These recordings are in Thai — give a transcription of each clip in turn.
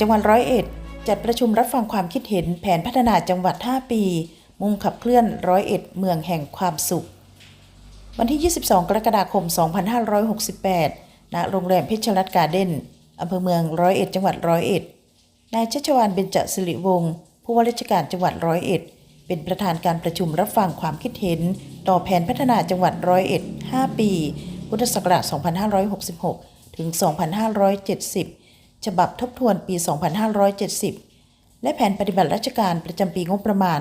จังหวัดร้อยเอ็ด จัดประชุมรับฟังความคิดเห็นแผนพัฒนาจังหวัด 5 ปี มุ่งขับเคลื่อนร้อยเอ็ดเมืองแห่งความสุข วันที่ 22 กรกฎาคม 2568 ณ โรงแรมเพชรรัตการ์เด้นอำเภอเมืองร้อยเอ็ดจังหวัดร้อยเอ็ด นายชัชวานเบญจสิริวงศ์ผู้ว่าราชการจังหวัดร้อยเอ็ด เป็นประธานการประชุมรับฟังความคิดเห็น ต่อแผนพัฒนาจังหวัดร้อยเอ็ด 5 ปี พุทธศักราช 2566 ถึง 2570 ฉบับทบทวนปี 2570 และแผนปฏิบัติราชการประจำปีงบประมาณ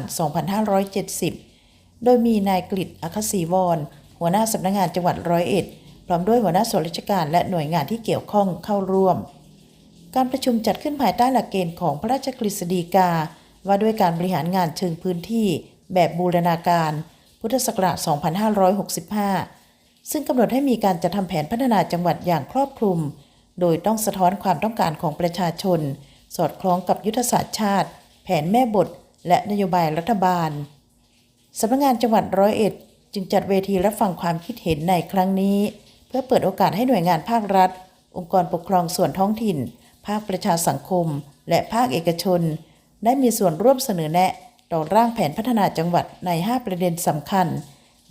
2570 โดยมีนายกฤษอัคศีวร หัวหน้าสำนักงานจังหวัดร้อยเอ็ด พร้อมด้วยหัวหน้าส่วนราชการและหน่วยงานที่เกี่ยวข้องเข้าร่วม การประชุมจัดขึ้นภายใต้หลักเกณฑ์ของพระราชกฤษฎีกา ว่าด้วยการบริหารงานเชิงพื้นที่ แบบบูรณาการ พุทธศักราช 2565 ซึ่งกำหนดให้มีการจัดทำแผนพัฒนาจังหวัดอย่างครอบคลุม โดยต้องสะท้อนความต้องการของประชาชน สอดคล้องกับยุทธศาสตร์ชาติ แผนแม่บท และนโยบายรัฐบาลสำนักงานจังหวัดร้อยเอ็ด จึงจัดเวทีรับฟังความคิดเห็นในครั้งนี้ เพื่อเปิดโอกาสให้หน่วยงานภาครัฐ องค์กรปกครองส่วนท้องถิ่น ภาคประชาสังคม และภาคเอกชน ได้มีส่วนร่วมเสนอแนะ ต่อร่างแผนพัฒนาจังหวัดใน 5 ประเด็นสำคัญ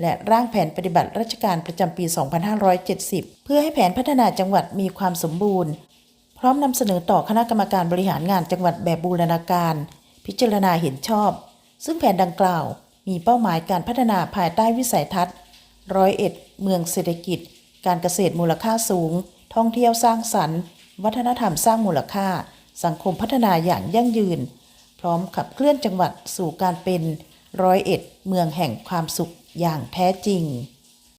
และร่างแผนปฏิบัติราชการประจำปี 2570 เพื่อให้แผนพัฒนาจังหวัดมีความสมบูรณ์ พร้อมนำเสนอต่อคณะกรรมการบริหารงานจังหวัดแบบบูรณาการ พิจารณาเห็นชอบ ซึ่งแผนดังกล่าว มีเป้าหมายการพัฒนาภายใต้วิสัยทัศน์ร้อยเอ็ดเมืองเศรษฐกิจ การเกษตรมูลค่าสูง ท่องเที่ยวสร้างสรรค์ วัฒนธรรมสร้างมูลค่า สังคมพัฒนาอย่างยั่งยืน พร้อมขับเคลื่อนจังหวัดสู่การเป็น ร้อยเอ็ดเมืองแห่งความสุขอย่างแท้จริง